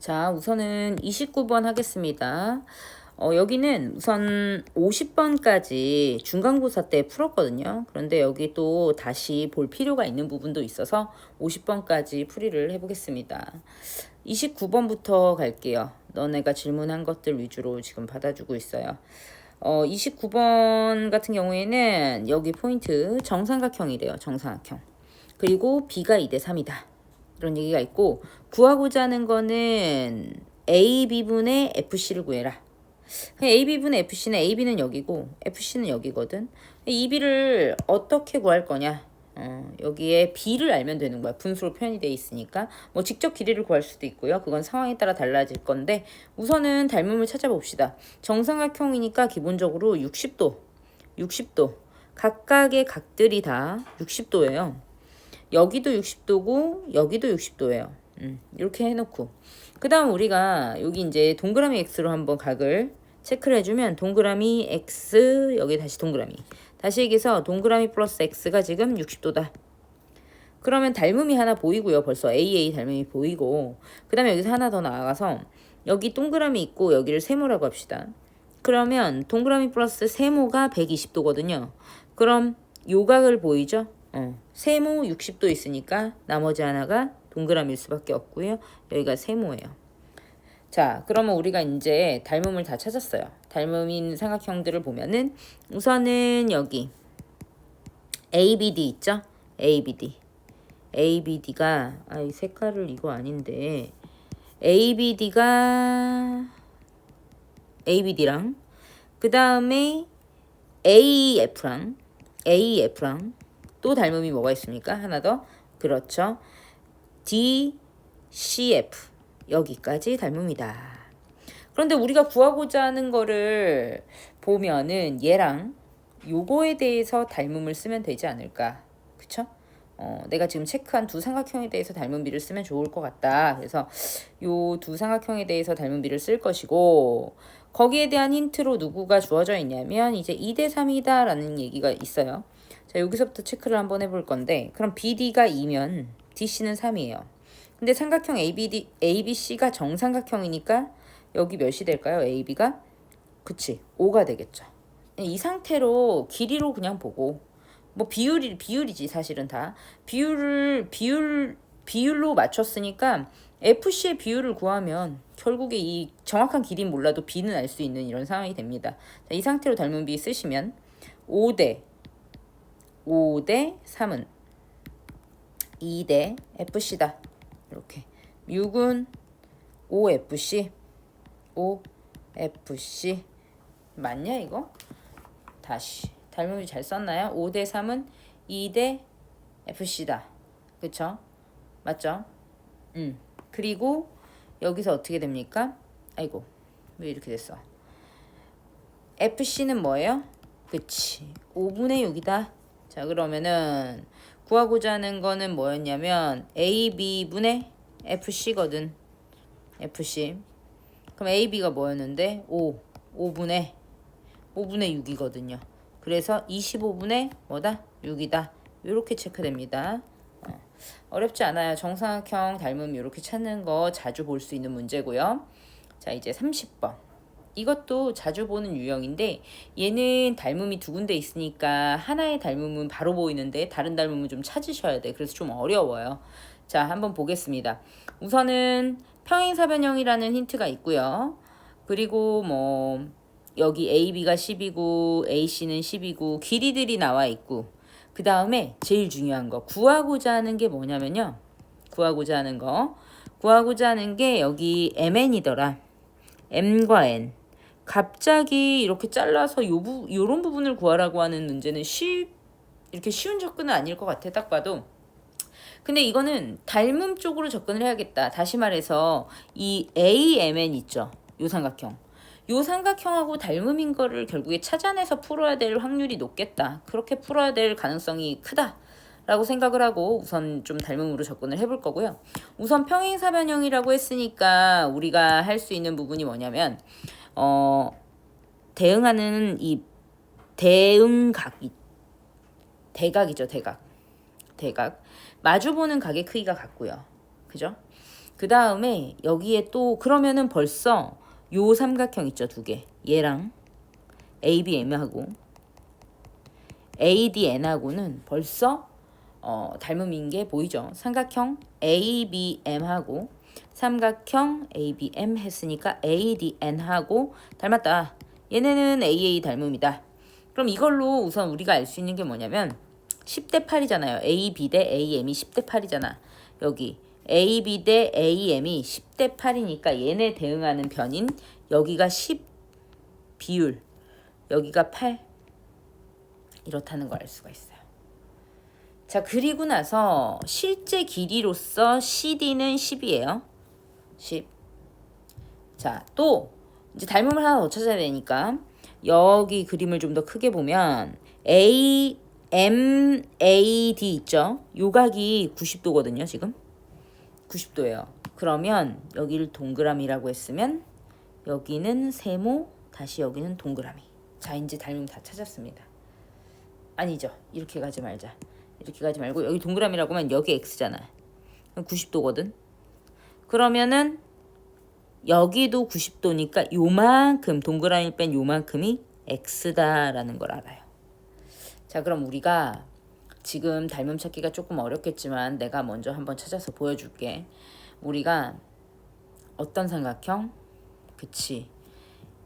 자, 우선은 29번 하겠습니다. 어, 여기는 우선 50번까지 중간고사 때 풀었거든요. 그런데 여기 또 다시 볼 필요가 있는 부분도 있어서 50번까지 풀이를 해보겠습니다. 29번부터 갈게요. 너네가 질문한 것들 위주로 지금 받아주고 있어요. 어, 29번 같은 경우에는 여기 포인트 정삼각형이래요. 정삼각형. 그리고 B가 2대 3이다. 이런 얘기가 있고 구하고자 하는 거는 A, B분의 FC를 구해라. A, B분의 FC는 A, B는 여기고 FC는 여기거든. 이 B를 어떻게 구할 거냐? 어, 여기에 B를 알면 되는 거야. 분수로 표현이 돼 있으니까. 뭐 직접 길이를 구할 수도 있고요. 그건 상황에 따라 달라질 건데 우선은 닮음을 찾아봅시다. 정삼각형이니까 기본적으로 60도, 60도. 각각의 각들이 다 60도예요. 여기도 60도고 여기도 60도예요. 음, 이렇게 해놓고 그 다음 우리가 여기 이제 동그라미 x로 한번 각을 체크를 해주면 동그라미 x 여기 다시 동그라미 다시 얘기해서 동그라미 플러스 x가 지금 60도다. 그러면 닮음이 하나 보이고요. 벌써 AA 닮음이 보이고 그 다음에 여기서 하나 더 나아가서 여기 동그라미 있고 여기를 세모라고 합시다. 그러면 동그라미 플러스 세모가 120도거든요. 그럼 요각을 보이죠? 어, 세모 60도 있으니까 나머지 하나가 동그라미일 수밖에 없고요. 여기가 세모예요. 자, 그러면 우리가 이제 닮음을 다 찾았어요. 닮음인 삼각형들을 보면은 우선은 여기 ABD 있죠? ABD. ABD가 아, 이 색깔을 이거 아닌데 ABD가 ABD랑 그 다음에 AF랑 AF랑 또 닮음이 뭐가 있습니까? 하나 더. 그렇죠. DCF. 여기까지 닮음이다. 그런데 우리가 구하고자 하는 거를 보면은 얘랑 요거에 대해서 닮음을 쓰면 되지 않을까. 그쵸? 어, 내가 지금 체크한 두 삼각형에 대해서 닮은 비를 쓰면 좋을 것 같다. 그래서 요 두 삼각형에 대해서 닮은 비를 쓸 것이고 거기에 대한 힌트로 누구가 주어져 있냐면 이제 2대 3이다 라는 얘기가 있어요. 자, 여기서부터 체크를 한번 해볼 건데, 그럼 BD가 2면 DC는 3이에요. 근데 삼각형 ABD, ABC가 정삼각형이니까 여기 몇이 될까요? AB가? 그치, 5가 되겠죠. 이 상태로 길이로 그냥 보고, 뭐 비율이, 비율이지, 사실은 다. 비율을, 비율, 비율로 맞췄으니까 FC의 비율을 구하면 결국에 이 정확한 길이는 몰라도 B는 알 수 있는 이런 상황이 됩니다. 자, 이 상태로 닮은 B 쓰시면 5대 5대 3은 2대 FC다. 이렇게. 6은 5FC. 5FC. 맞냐, 이거? 다시. 닮음이 잘 썼나요? 5대 3은 2대 FC다. 그쵸? 맞죠? 음. 그리고 여기서 어떻게 됩니까? 아이고. 왜 이렇게 됐어? FC는 뭐예요? 그치. 5분의 6이다. 자, 그러면은 구하고자 하는 거는 뭐였냐면 AB분의 FC거든. FC. 그럼 AB가 뭐였는데? 5. 5분의 5분의 6이거든요. 그래서 25분의 뭐다? 6이다. 이렇게 체크됩니다. 어, 어렵지 않아요. 정삼각형 닮음 이렇게 찾는 거 자주 볼 수 있는 문제고요. 자, 이제 30번. 이것도 자주 보는 유형인데 얘는 닮음이 두 군데 있으니까 하나의 닮음은 바로 보이는데 다른 닮음은 좀 찾으셔야 돼. 그래서 좀 어려워요. 자, 한번 보겠습니다. 우선은 평행사변형이라는 힌트가 있고요. 그리고 뭐 여기 AB가 10이고 AC는 10이고 길이들이 나와 있고 그 다음에 제일 중요한 거 구하고자 하는 게 뭐냐면요. 구하고자 하는 거 구하고자 하는 게 여기 MN이더라. M과 N. 갑자기 이렇게 잘라서 요 부, 요런 부분을 구하라고 하는 문제는 쉬, 이렇게 쉬운 접근은 아닐 것 같아, 딱 봐도. 근데 이거는 닮음 쪽으로 접근을 해야겠다. 다시 말해서 이 AMN 있죠. 요 삼각형. 요 삼각형하고 닮음인 거를 결국에 찾아내서 풀어야 될 확률이 높겠다. 그렇게 풀어야 될 가능성이 크다. 라고 생각을 하고 우선 좀 닮음으로 접근을 해볼 거고요. 우선 평행사변형이라고 했으니까 우리가 할 수 있는 부분이 뭐냐면 어, 대응하는 이 대응각이 대각이죠, 대각. 대각. 마주보는 각의 크기가 같고요. 그죠? 그 다음에 여기에 또 그러면은 벌써 요 삼각형 있죠 두 개. 얘랑 ABM하고 ADN하고는 벌써 어, 닮음인 게 보이죠. 삼각형 ABM하고 삼각형 ABM 했으니까 ADN하고 닮았다. 얘네는 AA 닮음이다. 그럼 이걸로 우선 우리가 알 수 있는 게 뭐냐면 10대 8이잖아요. AB 대 AM이 10대 8이잖아. 여기 AB 대 AM이 10대 8이니까 얘네 대응하는 변인 여기가 10 비율 여기가 8 이렇다는 걸 알 수가 있어요. 자, 그리고 나서 실제 길이로서 CD는 10이에요. 10. 자, 또 이제 닮음을 하나 더 찾아야 되니까 여기 그림을 좀 더 크게 보면 A M A D 있죠? 요각이 90도거든요, 지금. 90도예요. 그러면 여기를 동그라미라고 했으면 여기는 세모, 다시 여기는 동그라미. 자, 이제 닮음 다 찾았습니다. 아니죠. 이렇게 가지 말자. 이렇게 가지 말고 여기 동그라미라고 하면 여기 x잖아. 90도거든. 그러면은 여기도 90도니까 요만큼 동그라미 뺀 요만큼이 x다라는 걸 알아요. 자, 그럼 우리가 지금 닮음 찾기가 조금 어렵겠지만 내가 먼저 한번 찾아서 보여줄게. 우리가 어떤 삼각형? 그치.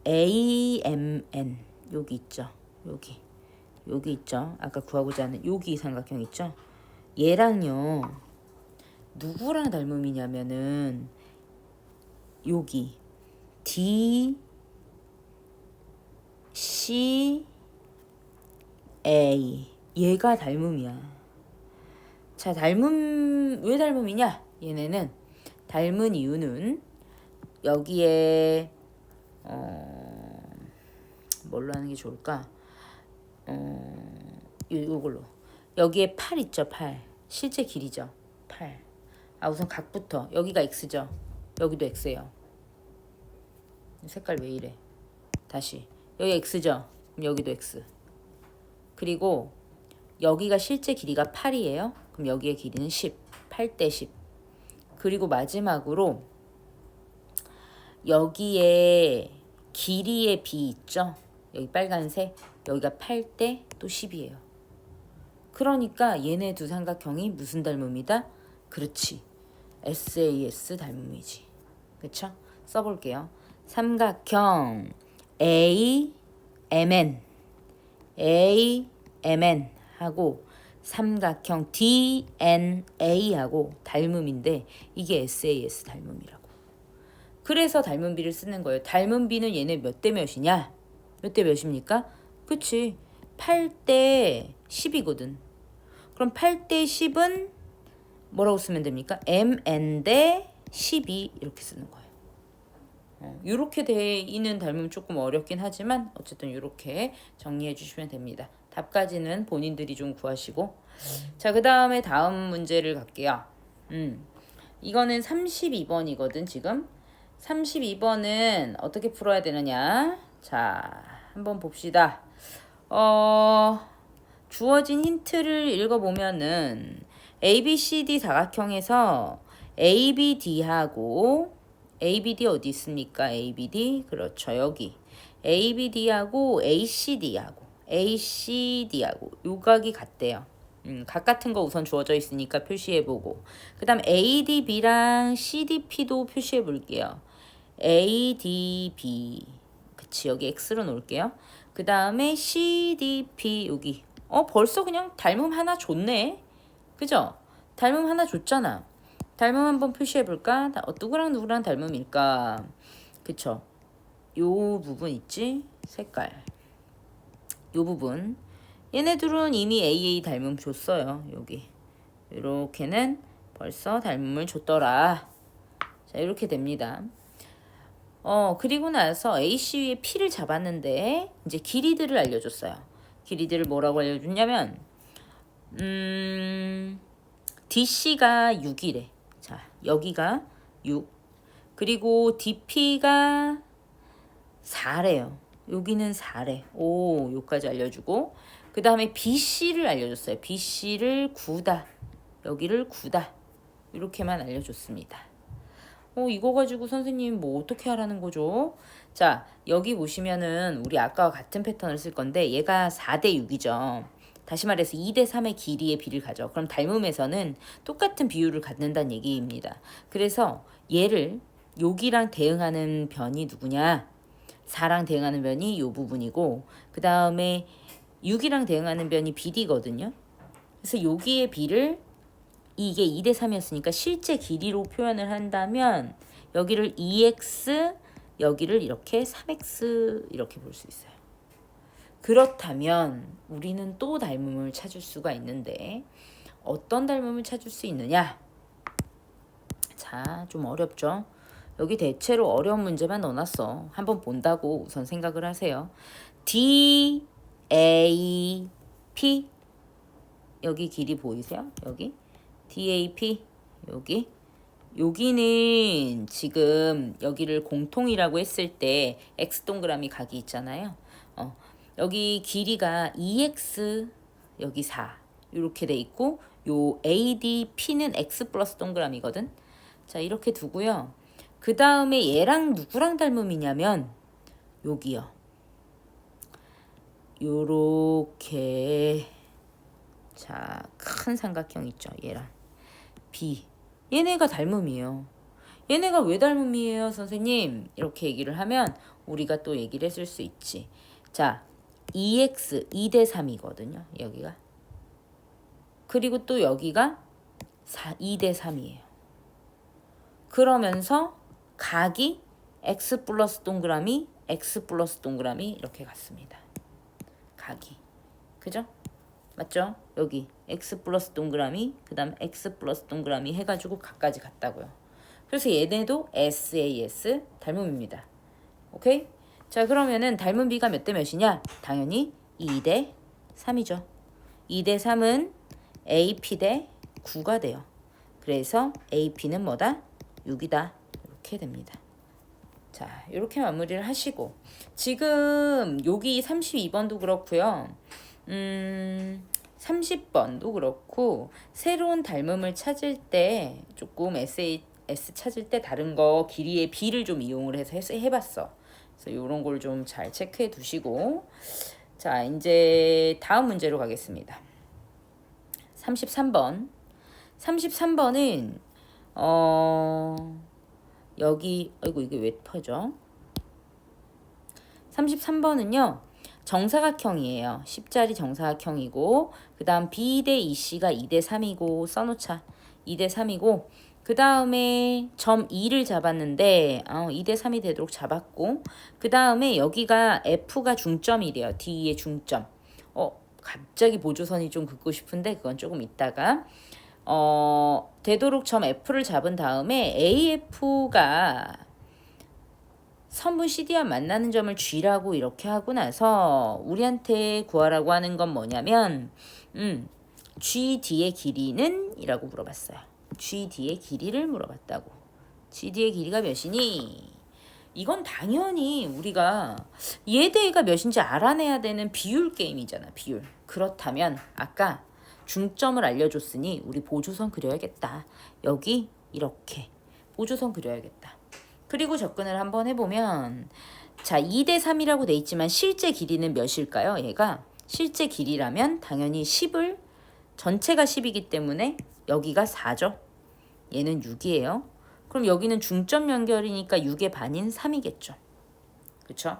AMN 여기 있죠. 여기. 여기 있죠. 아까 구하고자 하는 여기 삼각형 있죠. 얘랑요. 누구랑 닮음이냐면은 여기 D C A 얘가 닮음이야. 자, 닮음 왜 닮음이냐? 얘네는 닮은 이유는 여기에 어 뭘로 하는 게 좋을까? 어 요걸로 여기에 8 있죠, 8. 실제 길이죠. 8. 아, 우선 각부터 여기가 x죠. 여기도 x예요. 색깔 왜 이래? 다시. 여기 x죠. 그럼 여기도 x. 그리고 여기가 실제 길이가 8이에요. 그럼 여기의 길이는 10. 8대 10. 그리고 마지막으로 여기에 길이의 b 있죠? 여기 빨간색. 여기가 8대 또 10이에요. 그러니까 얘네 두 삼각형이 무슨 닮음이다? 그렇지. SAS 닮음이지. 그쵸? 써볼게요. 삼각형 A, MN, A, MN 하고 삼각형 DNA하고 닮음인데 이게 SAS 닮음이라고. 그래서 닮음비를 쓰는 거예요. 닮음비는 얘네 몇 대 몇이냐? 몇 대 몇입니까? 그치. 8대 10이거든. 그럼 8대 10은 뭐라고 쓰면 됩니까? MN 대 12 이렇게 쓰는 거예요. 어, 이렇게 돼 있는 닮음 조금 어렵긴 하지만 어쨌든 이렇게 정리해 주시면 됩니다. 답까지는 본인들이 좀 구하시고 자 그 다음에 다음 문제를 갈게요. 음 이거는 32번이거든 지금 32번은 어떻게 풀어야 되느냐 자 한번 봅시다. 어 주어진 힌트를 읽어보면은 ABCD 사각형에서 ABD하고 ABD 어디 있습니까? ABD 그렇죠 여기 ABD하고 ACD하고 ACD하고 요각이 같대요. 음, 각 같은 거 우선 주어져 있으니까 표시해보고 그 다음 ADB랑 CDP도 표시해 볼게요. ADB 그치 여기 X로 놓을게요. 그 다음에 CDP 여기 어 벌써 그냥 닮음 하나 줬네. 그죠? 닮음 하나 줬잖아. 닮음 한번 표시해 볼까? 어, 누구랑 누구랑 닮음일까? 그쵸? 요 부분 있지? 색깔. 요 부분. 얘네들은 이미 AA 닮음 줬어요. 여기. 이렇게는 벌써 닮음을 줬더라. 자, 이렇게 됩니다. 어, 그리고 나서 AC의 P를 잡았는데, 이제 길이들을 알려줬어요. 길이들을 뭐라고 알려줬냐면, 음, DC가 6이래. 자, 여기가 6. 그리고 DP가 4래요. 여기는 4래. 오, 요까지 알려주고. 그 다음에 BC를 알려줬어요. BC를 9다. 여기를 9다. 이렇게만 알려줬습니다. 어, 이거 가지고 선생님 뭐 어떻게 하라는 거죠? 자, 여기 보시면은 우리 아까와 같은 패턴을 쓸 건데 얘가 4대 6이죠. 다시 말해서 2대 3의 길이의 비를 가져. 그럼 닮음에서는 똑같은 비율을 갖는다는 얘기입니다. 그래서 얘를 여기랑 대응하는 변이 누구냐? 4랑 대응하는 변이 요 부분이고 그 다음에 6이랑 대응하는 변이 BD거든요. 그래서 여기의 비를 이게 2대 3이었으니까 실제 길이로 표현을 한다면 여기를 2x 여기를 이렇게 3x 이렇게 볼 수 있어요. 그렇다면 우리는 또 닮음을 찾을 수가 있는데 어떤 닮음을 찾을 수 있느냐? 자, 좀 어렵죠? 여기 대체로 어려운 문제만 넣어놨어. 한번 본다고 우선 생각을 하세요. D, A, P 여기 길이 보이세요? 여기 DAP 여기 여기는 지금 여기를 공통이라고 했을 때 x 동그라미 각이 있잖아요. 어, 여기 길이가 2x 여기 4 이렇게 돼 있고 요 ADP는 x 플러스 동그라미거든. 자 이렇게 두고요. 그 다음에 얘랑 누구랑 닮음이냐면 여기요. 요렇게 자, 큰 삼각형 있죠. 얘랑 B. 얘네가 닮음이에요. 얘네가 왜 닮음이에요, 선생님? 이렇게 얘기를 하면 우리가 또 얘기를 했을 수 있지. 자, 2x 2대 3이거든요. 여기가. 그리고 또 여기가 4, 2대 3이에요. 그러면서 각이 x 플러스 동그라미, x 플러스 동그라미 이렇게 갔습니다. 각이. 그죠? 맞죠? 여기 x 플러스 동그라미 그 다음 x 플러스 동그라미 해가지고 각까지 갔다고요. 그래서 얘네도 SAS 닮음입니다. 오케이? 자 그러면은 닮은 비가 몇 대 몇이냐? 당연히 2 대 3이죠. 2 대 3은 AP 대 9가 돼요. 그래서 AP는 뭐다? 6이다. 이렇게 됩니다. 자, 이렇게 마무리를 하시고 지금 여기 32번도 그렇고요. 음, 30번도 그렇고 새로운 닮음을 찾을 때 조금 SA, S 찾을 때 다른 거 길이의 B를 좀 이용을 해서 해, 해봤어. 그래서 이런 걸 좀 잘 체크해 두시고 자 이제 다음 문제로 가겠습니다. 33번 33번은 어 여기 아이고 이게 왜 퍼져? 33번은요. 정사각형이에요. 10자리 정사각형이고 그 다음 B 대 EC가 2대 3이고 써놓자. 2대 3이고 그 다음에 점 2를 잡았는데 어, 2대 3이 되도록 잡았고 그 다음에 여기가 F가 중점이래요. D의 중점. 어 갑자기 보조선이 좀 긋고 싶은데 그건 조금 있다가 어 되도록 점 F를 잡은 다음에 AF가 선분 CD와 만나는 점을 G라고 이렇게 하고 나서 우리한테 구하라고 하는 건 뭐냐면 음, GD의 길이는? 이라고 물어봤어요. GD의 길이를 물어봤다고. GD의 길이가 몇이니? 이건 당연히 우리가 얘대가 몇인지 알아내야 되는 비율 게임이잖아. 비율. 그렇다면 아까 중점을 알려줬으니 우리 보조선 그려야겠다. 여기 이렇게 보조선 그려야겠다. 그리고 접근을 한번 해보면 자 2대 3이라고 돼 있지만 실제 길이는 몇일까요? 얘가 실제 길이라면 당연히 10을 전체가 10이기 때문에 여기가 4죠. 얘는 6이에요. 그럼 여기는 중점 연결이니까 6의 반인 3이겠죠. 그쵸?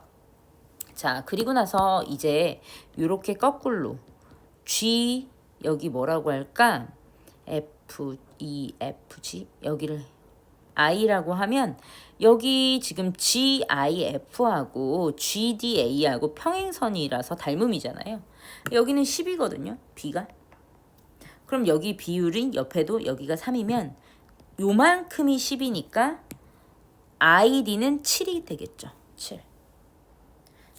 자, 그리고 나서 이제 이렇게 거꾸로 G 여기 뭐라고 할까? F, E, F, G 여기를 I라고 하면 여기 지금 GIF하고 GDA하고 평행선이라서 닮음이잖아요. 여기는 10이거든요. B가. 그럼 여기 비율이 옆에도 여기가 3이면 요만큼이 10이니까 ID는 7이 되겠죠. 7.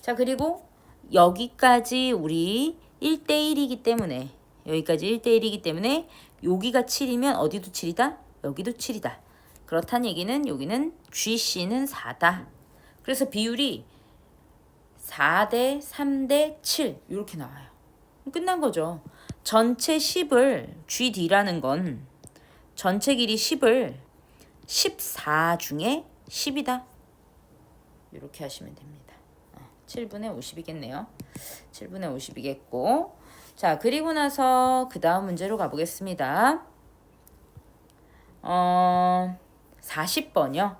자, 그리고 여기까지 우리 1대1이기 때문에 여기까지 1대1이기 때문에 여기가 7이면 어디도 7이다? 여기도 7이다. 그렇다는 얘기는 여기는 GC는 4다. 그래서 비율이 4대 3대 7 이렇게 나와요. 끝난 거죠. 전체 10을 GD라는 건 전체 길이 10을 14 중에 10이다. 이렇게 하시면 됩니다. 7분의 50이겠네요. 7분의 50이겠고. 자, 그리고 나서 그 다음 문제로 가보겠습니다. 어, 40번이요.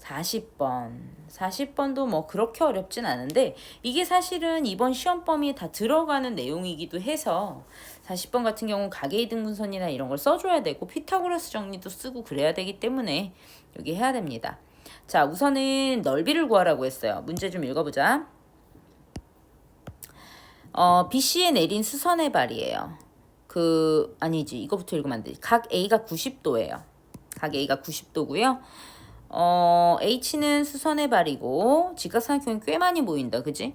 40번. 40번도 뭐 그렇게 어렵진 않은데 이게 사실은 이번 시험 범위에 다 들어가는 내용이기도 해서 40번 같은 경우 가계이등분선이나 이런 걸 써줘야 되고 피타고라스 정리도 쓰고 그래야 되기 때문에 여기 해야 됩니다. 자, 우선은 넓이를 구하라고 했어요. 문제 좀 읽어보자. 어, BC에 내린 수선의 발이에요. 그 아니지 이거부터 읽으면 안 돼. 각 A가 90도예요. 각 A가 90도고요. 어, H는 수선의 발이고 직각삼각형이 꽤 많이 보인다. 그지?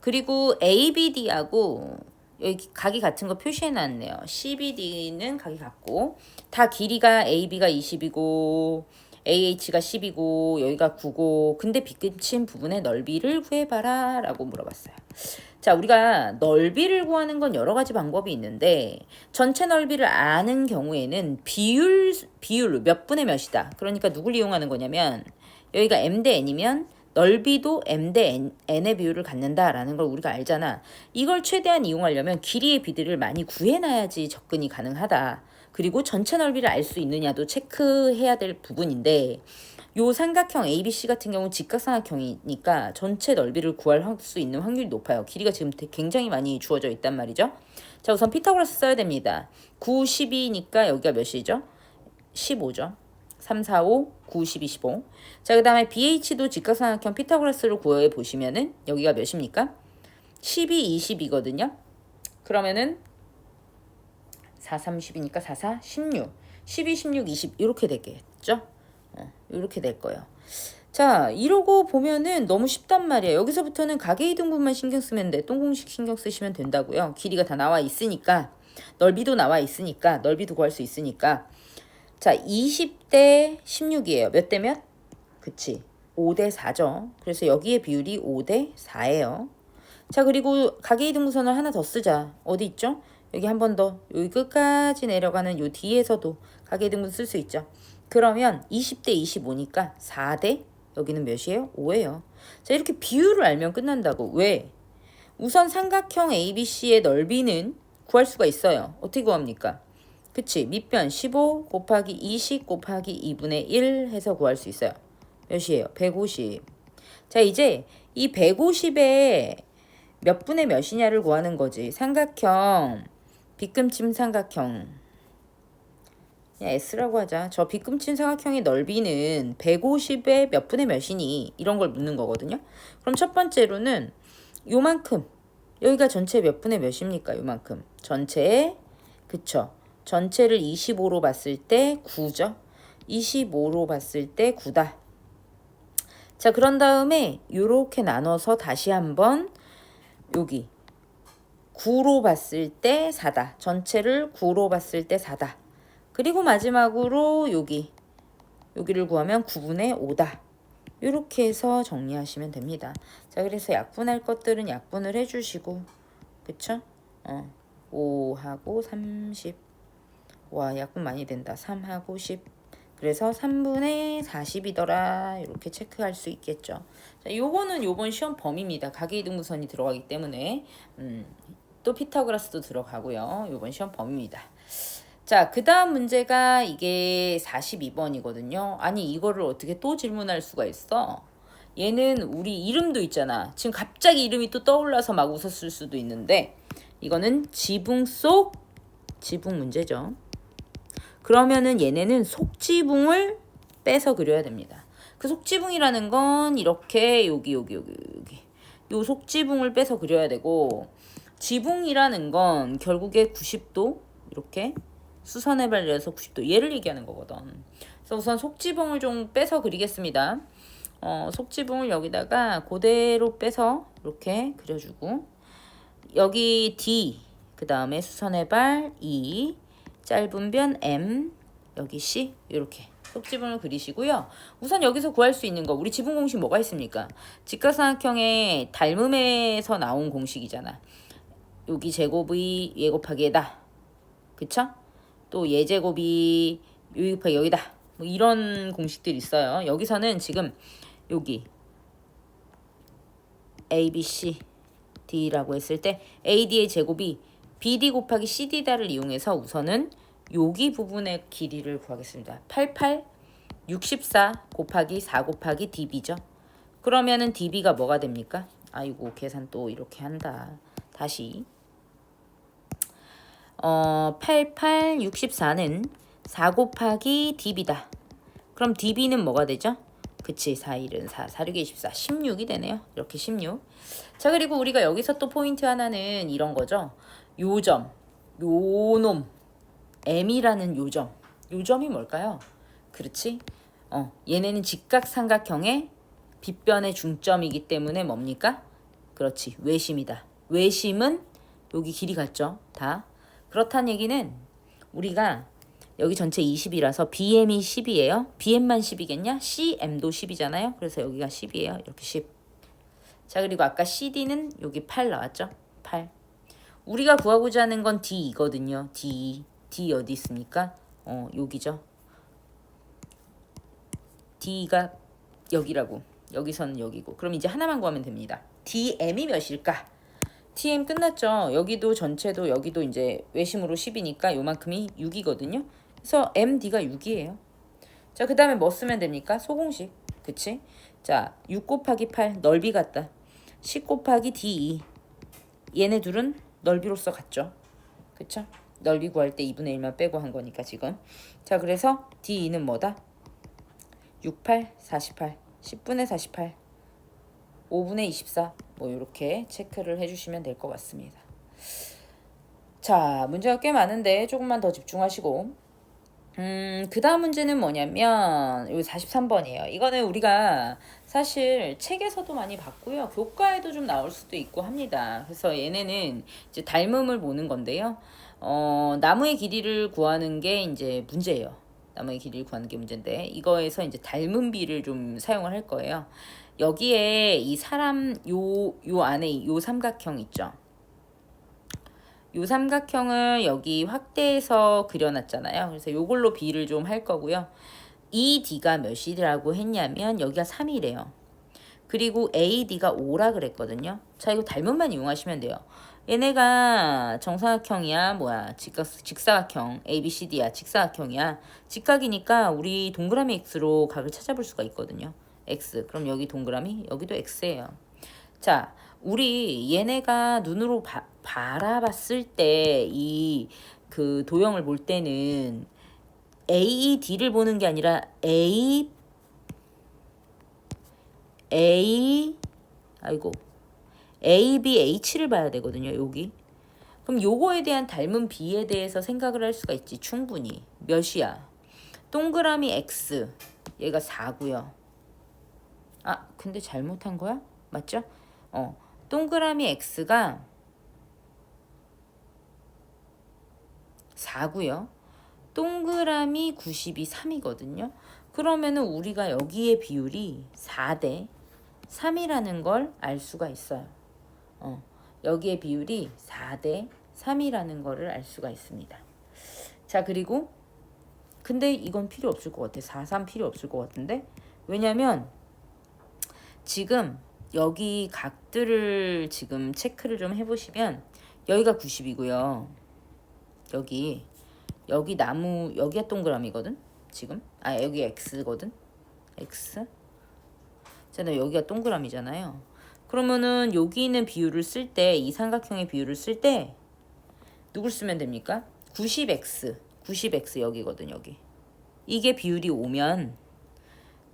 그리고 ABD하고 여기 각이 같은 거 표시해 놨네요. CBD는 각이 같고 다 길이가 AB가 20이고 AH가 10이고 여기가 9고 근데 빗끝인 부분의 넓이를 구해봐라 라고 물어봤어요. 자 우리가 넓이를 구하는 건 여러 가지 방법이 있는데 전체 넓이를 아는 경우에는 비율 비율 몇 분의 몇이다. 그러니까 누굴 이용하는 거냐면 여기가 m 대 n이면 넓이도 m 대 n, n의 비율을 갖는다라는 걸 우리가 알잖아. 이걸 최대한 이용하려면 길이의 비들을 많이 구해놔야지 접근이 가능하다. 그리고 전체 넓이를 알 수 있느냐도 체크해야 될 부분인데 요 삼각형 ABC 같은 경우 직각삼각형이니까 전체 넓이를 구할 수 있는 확률이 높아요. 길이가 지금 굉장히 많이 주어져 있단 말이죠. 자 우선 피타고라스 써야 됩니다. 9, 12니까 여기가 몇이죠? 15죠. 3, 4, 5, 9, 12, 15. 자, 그 다음에 BH도 직각삼각형 피타고라스를 구해 보시면은 여기가 몇입니까? 12, 20이거든요. 그러면은 4, 30이니까 4, 4, 16. 12, 16, 20 이렇게 되겠죠? 어, 이렇게 될 거예요. 자, 이러고 보면은 너무 쉽단 말이에요. 여기서부터는 가계이등분만 신경 쓰면 돼. 똥공식 신경 쓰시면 된다고요. 길이가 다 나와 있으니까 넓이도 나와 있으니까 넓이도 구할 수 있으니까 자, 20대 16이에요. 몇 대 몇? 그치. 5대 4죠. 그래서 여기에 비율이 5대 4예요. 자, 그리고 가계이등분선을 하나 더 쓰자. 어디 있죠? 여기 한 번 더. 여기 끝까지 내려가는 요 뒤에서도 가계등분 쓸 수 있죠. 그러면 20대 25니까 4대 여기는 몇이에요? 5예요. 자, 이렇게 비율을 알면 끝난다고. 왜? 우선 삼각형 ABC의 넓이는 구할 수가 있어요. 어떻게 구합니까? 그치? 밑변 15 곱하기 20 곱하기 2분의 1 해서 구할 수 있어요. 몇이에요? 150. 자, 이제 이 150에 몇 분의 몇이냐를 구하는 거지. 삼각형, 빗금침 삼각형. 그냥 S라고 하자. 저 빗금친 삼각형의 넓이는 150의 몇 분의 몇이니? 이런 걸 묻는 거거든요. 그럼 첫 번째로는 요만큼. 여기가 전체 몇 분의 몇입니까? 요만큼. 전체에 그쵸. 전체를 25로 봤을 때 9죠. 25로 봤을 때 9다. 자, 그런 다음에 요렇게 나눠서 다시 한번 여기 9로 봤을 때 4다. 전체를 9로 봤을 때 4다. 그리고 마지막으로 여기 여기를 구하면 9분의 5다. 이렇게 해서 정리하시면 됩니다. 자, 그래서 약분할 것들은 약분을 해주시고, 그쵸? 어, 5하고 30. 와, 약분 많이 된다. 3하고 10. 그래서 3분의 40이더라. 이렇게 체크할 수 있겠죠. 자, 요거는 요번 시험 범위입니다. 가계이등분선이 들어가기 때문에, 음, 또 피타고라스도 들어가고요. 요번 시험 범위입니다. 자, 그 다음 문제가 이게 42번이거든요. 아니, 이거를 어떻게 또 질문할 수가 있어? 얘는 우리 이름도 있잖아. 지금 갑자기 이름이 또 떠올라서 막 웃었을 수도 있는데, 이거는 지붕 속 지붕 문제죠. 그러면은 얘네는 속지붕을 빼서 그려야 됩니다. 그 속지붕이라는 건 이렇게 여기 여기 여기 여기 요 속지붕을 빼서 그려야 되고 지붕이라는 건 결국에 90도 이렇게 수선에 발려서 90도 얘를 얘기하는 거거든. 그래서 우선 속지붕을 좀 빼서 그리겠습니다. 어, 속지붕을 여기다가 그대로 빼서 이렇게 그려주고 여기 D 그 다음에 수선의 발 E 짧은 변 M 여기 C 이렇게 속지붕을 그리시고요. 우선 여기서 구할 수 있는 거 우리 지붕 공식 뭐가 있습니까? 직각삼각형의 닮음에서 나온 공식이잖아. 여기 제곱이 얘 곱하기 얘다. 그쵸? 또 예제곱이 6 곱하기 여기다. 뭐 이런 공식들이 있어요. 여기서는 지금 여기 A, B, C, D라고 했을 때 AD의 제곱이 BD 곱하기 CD다를 이용해서 우선은 여기 부분의 길이를 구하겠습니다. 88, 64 곱하기 4 곱하기 DB죠. 그러면은 DB가 뭐가 됩니까? 아이고 계산 또 이렇게 한다. 다시 어, 88, 64는 4 곱하기 DB다. 그럼 DB는 뭐가 되죠? 그치, 4, 1은 4, 4, 6, 24, 16이 되네요. 이렇게 16. 자, 그리고 우리가 여기서 또 포인트 하나는 이런 거죠. 요점, 요놈, M이라는 요점. 요점이 뭘까요? 그렇지? 어, 얘네는 직각삼각형의 빗변의 중점이기 때문에 뭡니까? 그렇지, 외심이다. 외심은 여기 길이 같죠? 다. 그렇다는 얘기는 우리가 여기 전체 20이라서 BM이 10이에요. BM만 10이겠냐? CM도 10이잖아요. 그래서 여기가 10이에요. 이렇게 10. 자, 그리고 아까 CD는 여기 8 나왔죠? 8. 우리가 구하고자 하는 건 D이거든요. D. D 어디 있습니까? 어, 여기죠. D가 여기라고. 여기서는 여기고. 그럼 이제 하나만 구하면 됩니다. DM이 몇일까? TM 끝났죠. 여기도 전체도 여기도 이제 외심으로 10이니까 요만큼이 6이거든요. 그래서 MD가 6이에요. 자, 그 다음에 뭐 쓰면 됩니까? 소공식. 그치? 자, 6 곱하기 8 넓이 같다. 10 곱하기 D2 얘네 둘은 넓이로서 같죠. 그쵸? 넓이 구할 때 2분의 1만 빼고 한 거니까 지금. 자, 그래서 D2는 뭐다? 6, 8, 48. 10분의 48. 5분의 24. 뭐 이렇게 체크를 해주시면 될 것 같습니다. 자, 문제가 꽤 많은데 조금만 더 집중하시고 음, 그 다음 문제는 뭐냐면, 요 43번이에요. 이거는 우리가 사실 책에서도 많이 봤고요. 교과에도 좀 나올 수도 있고 합니다. 그래서 얘네는 이제 닮음을 보는 건데요. 어, 나무의 길이를 구하는 게 이제 문제예요. 나무의 길이를 구하는 게 문제인데, 이거에서 이제 닮음비를 좀 사용을 할 거예요. 여기에 이 사람, 요, 요 안에 요 삼각형 있죠. 요 삼각형을 여기 확대해서 그려놨잖아요. 그래서 요걸로 비를 좀 할 거고요. 이 D가 몇이라고 했냐면 여기가 3이래요. 그리고 AD가 5라 그랬거든요. 자, 이거 닮음만 이용하시면 돼요. 얘네가 정사각형이야, 뭐야, 직각, 직사각형, ABCD야, 직사각형이야. 직각이니까 우리 동그라미 X로 각을 찾아볼 수가 있거든요. X. 그럼 여기 동그라미, 여기도 X예요. 자, 우리 얘네가 눈으로 바, 바라봤을 때 이 그 도형을 볼 때는 AD를 보는 게 아니라 A A 아이고 ABH를 봐야 되거든요. 여기. 그럼 요거에 대한 닮은 B에 대해서 생각을 할 수가 있지. 충분히. 몇이야? 동그라미 X. 얘가 4고요. 아, 근데 잘못한 거야? 맞죠? 어. 동그라미 X가 4고요. 동그라미 90이 3이거든요. 그러면은 우리가 여기에 비율이 4대 3이라는 걸 알 수가 있어요. 어, 여기에 비율이 4대 3이라는 거를 알 수가 있습니다. 자, 그리고 근데 이건 필요 없을 것 같아. 4, 3 필요 없을 것 같은데. 왜냐면 지금 여기 각들을 지금 체크를 좀 해보시면 여기가 90이고요. 여기 여기 나무 여기가 동그라미거든. 지금 아 여기 x거든. x. 자, 여기가 동그라미잖아요. 그러면은 여기 있는 비율을 쓸 때 이 삼각형의 비율을 쓸 때 누굴 쓰면 됩니까? 90x 90x 여기거든 여기. 이게 비율이 오면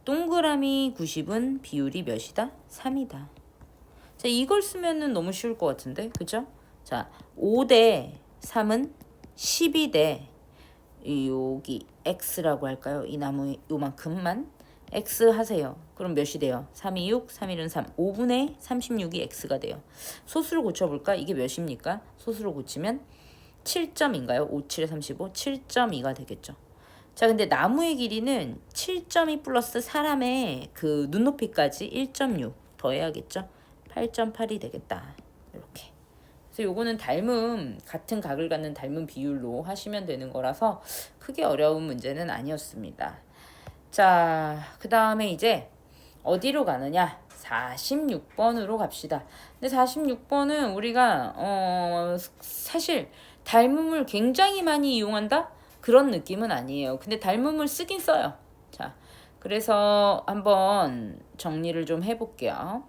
동그라미 90은 비율이 몇이다? 3이다. 자, 이걸 쓰면은 너무 쉬울 것 같은데. 그죠? 자, 5대 3은 12대 여기 x라고 할까요? 이 나무 요만큼만 x 하세요. 그럼 몇이 돼요? 3이 6, 3일은 3. 5분의 36이 x가 돼요. 소수를 고쳐볼까? 이게 몇입니까? 소수를 고치면 7점인가요? 5, 7에 35, 7.2가 되겠죠. 자, 근데 나무의 길이는 7.2 플러스 사람의 그 눈높이까지 1.6 더해야겠죠? 8.8이 되겠다. 이렇게. 그래서 요거는 닮음, 같은 각을 갖는 닮은 비율로 하시면 되는 거라서 크게 어려운 문제는 아니었습니다. 자, 그 다음에 이제 어디로 가느냐? 46번으로 갑시다. 근데 46번은 우리가 어 사실 닮음을 굉장히 많이 이용한다? 그런 느낌은 아니에요. 근데 닮음을 쓰긴 써요. 자, 그래서 한번 정리를 좀 해볼게요.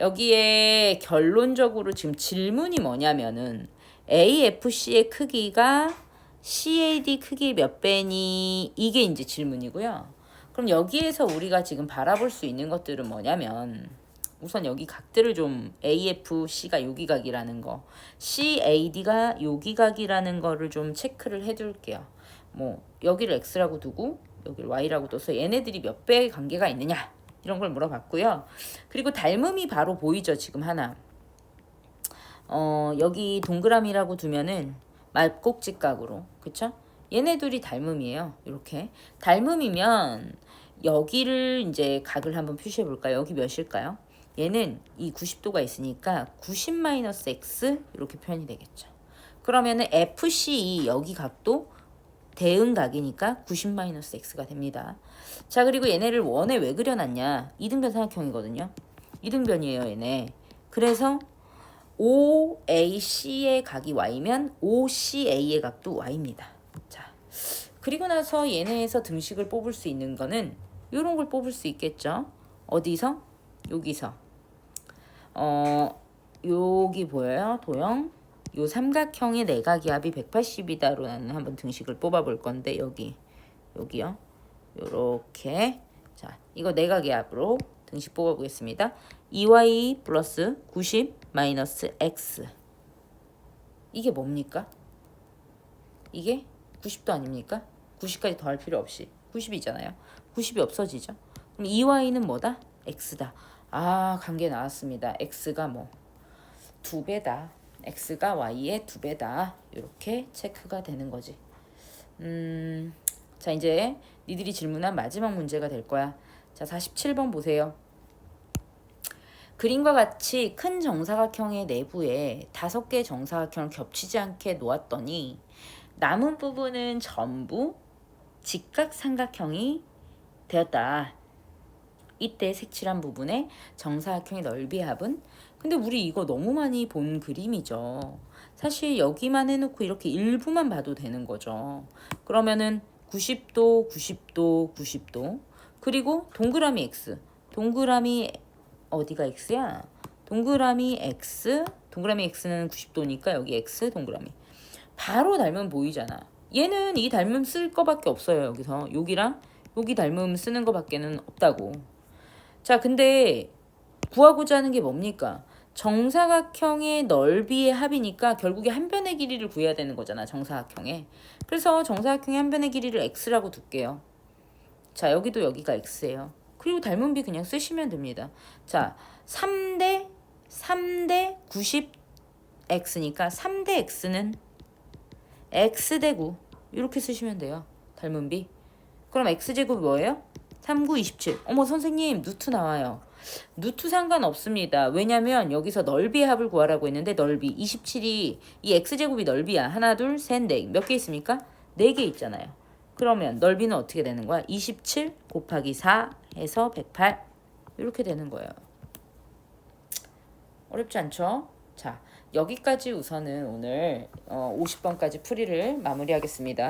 여기에 결론적으로 지금 질문이 뭐냐면은 AFC의 크기가 CAD 크기 몇 배니 이게 이제 질문이고요. 그럼 여기에서 우리가 지금 바라볼 수 있는 것들은 뭐냐면 우선 여기 각들을 좀 AFC가 여기 각이라는 거, CAD가 여기 각이라는 거를 좀 체크를 해둘게요. 뭐 여기를 X라고 두고 여기를 Y라고 둬서 얘네들이 몇 배의 관계가 있느냐 이런 걸 물어봤고요. 그리고 닮음이 바로 보이죠 지금 하나. 어 여기 동그라미라고 두면은 말꼭지각으로 그쵸? 얘네들이 닮음이에요. 이렇게 닮음이면 여기를 이제 각을 한번 표시해 볼까요? 여기 몇일까요? 얘는 이 90도가 있으니까 90-x 이렇게 표현이 되겠죠. 그러면은 FC 여기 각도 대응각이니까 90-x가 됩니다. 자 그리고 얘네를 원에 왜 그려놨냐? 이등변 삼각형이거든요. 이등변이에요 얘네. 그래서 OAC의 각이 Y면 OCA의 각도 Y입니다. 자 그리고 나서 얘네에서 등식을 뽑을 수 있는 거는 이런 걸 뽑을 수 있겠죠. 어디서? 여기서. 어 여기 보여요? 도형. 요 삼각형의 내각이합이 180이다로 나는 한번 등식을 뽑아 볼 건데 여기 여기요. 요렇게 자 이거 내각이합으로 등식 뽑아 보겠습니다. 2y 플러스 90 마이너스 x 이게 뭡니까? 이게 90도 아닙니까? 90까지 더할 필요 없이 90이잖아요. 90이 없어지죠. 그럼 2y는 뭐다? x다. 아 관계 나왔습니다. x가 뭐 두 배다. X가 y의 두 배다. 이렇게 체크가 되는 거지. 음, 자 이제 니들이 질문한 마지막 문제가 될 거야. 자 47번 보세요. 그림과 같이 큰 정사각형의 내부에 다섯 개의 정사각형을 겹치지 않게 놓았더니 남은 부분은 전부 직각삼각형이 되었다. 이때 색칠한 부분의 정사각형의 넓이 합은 근데 우리 이거 너무 많이 본 그림이죠. 사실 여기만 해놓고 이렇게 일부만 봐도 되는 거죠. 그러면은 90도, 90도, 90도 그리고 동그라미 x 동그라미 어디가 x야? 동그라미 x 동그라미 x는 90도니까 여기 x 동그라미 바로 닮음 보이잖아. 얘는 이 닮음 쓸 거밖에 없어요 여기서 여기랑 여기 닮음 쓰는 거밖에는 없다고. 자 근데 구하고자 하는 게 뭡니까? 정사각형의 넓이의 합이니까 결국에 한 변의 길이를 구해야 되는 거잖아 정사각형의. 그래서 정사각형의 한 변의 길이를 x라고 둘게요. 자 여기도 여기가 x예요. 그리고 닮은 비 그냥 쓰시면 됩니다. 자 3대 3대 90x니까 3대 x는 x 대9 이렇게 쓰시면 돼요. 닮은 비. 그럼 x제곱이 뭐예요? 3, 9, 27. 어머 선생님 누트 나와요. 누트 상관없습니다. 왜냐면 여기서 넓이의 합을 구하라고 했는데 넓이 27이 이 x제곱이 넓이야. 하나 둘 셋 넷 몇 개 있습니까? 네 개 있잖아요. 그러면 넓이는 어떻게 되는 거야? 27 곱하기 4 해서 108 이렇게 되는 거예요. 어렵지 않죠? 자 여기까지 우선은 오늘 어, 50번까지 풀이를 마무리하겠습니다.